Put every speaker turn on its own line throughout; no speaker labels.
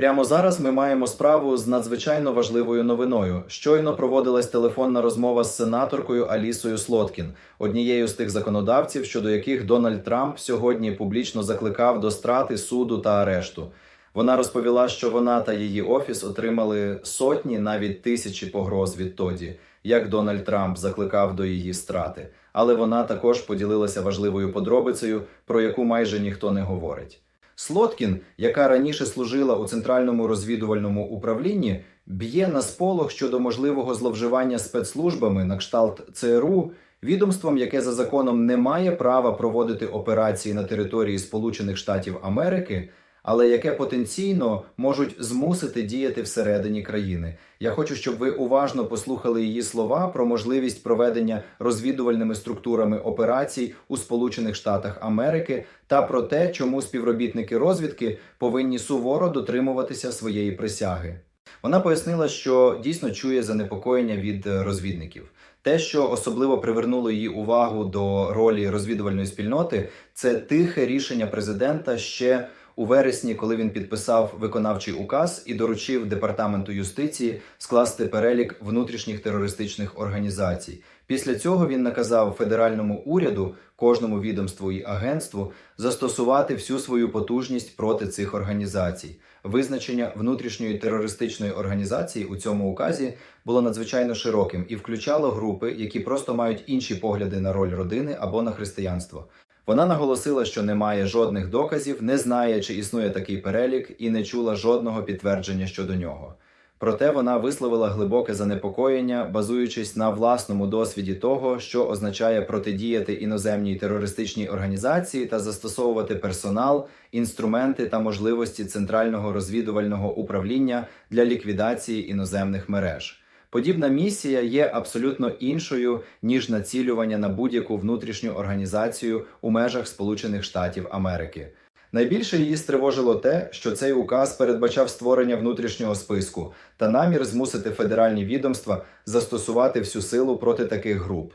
Прямо зараз ми маємо справу з надзвичайно важливою новиною. Щойно проводилась телефонна розмова з сенаторкою Алісою Слоткін, однією з тих законодавців, щодо яких Дональд Трамп сьогодні публічно закликав до страти суду та арешту. Вона розповіла, що вона та її офіс отримали сотні, навіть тисячі погроз відтоді, як Дональд Трамп закликав до її страти. Але вона також поділилася важливою подробицею, про яку майже ніхто не говорить. Слоткін, яка раніше служила у центральному розвідувальному управлінні, б'є на сполох щодо можливого зловживання спецслужбами на кшталт ЦРУ, відомством, яке за законом не має права проводити операції на території Сполучених Штатів Америки, але яке потенційно можуть змусити діяти всередині країни. Я хочу, щоб ви уважно послухали її слова про можливість проведення розвідувальними структурами операцій у Сполучених Штатах Америки та про те, чому співробітники розвідки повинні суворо дотримуватися своєї присяги. Вона пояснила, що дійсно чує занепокоєння від е, розвідників. Те, що особливо привернуло її увагу до ролі розвідувальної спільноти, це тихе рішення президента ще у вересні, коли він підписав виконавчий указ і доручив департаменту юстиції скласти перелік внутрішніх терористичних організацій. Після цього він наказав федеральному уряду, кожному відомству і агентству застосувати всю свою потужність проти цих організацій. Визначення внутрішньої терористичної організації у цьому указі було надзвичайно широким і включало групи, які просто мають інші погляди на роль родини або на християнство. Вона наголосила, що не має жодних доказів, не знає, чи існує такий перелік, і не чула жодного підтвердження щодо нього. Проте вона висловила глибоке занепокоєння, базуючись на власному досвіді того, що означає протидіяти іноземній терористичній організації та застосовувати персонал, інструменти та можливості центрального розвідувального управління для ліквідації іноземних мереж. Подібна місія є абсолютно іншою ніж націлювання на будь-яку внутрішню організацію у межах Сполучених Штатів Америки. Найбільше її стривожило те, що цей указ передбачав створення внутрішнього списку та намір змусити федеральні відомства застосувати всю силу проти таких груп.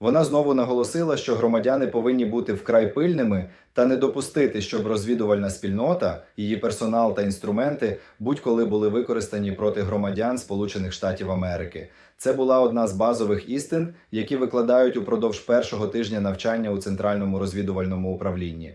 Вона знову наголосила, що громадяни повинні бути вкрай пильними та не допустити, щоб розвідувальна спільнота, її персонал та інструменти будь-коли були використані проти громадян Сполучених Штатів Америки. Це була одна з базових істин, які викладають упродовж першого тижня навчання у центральному розвідувальному управлінні.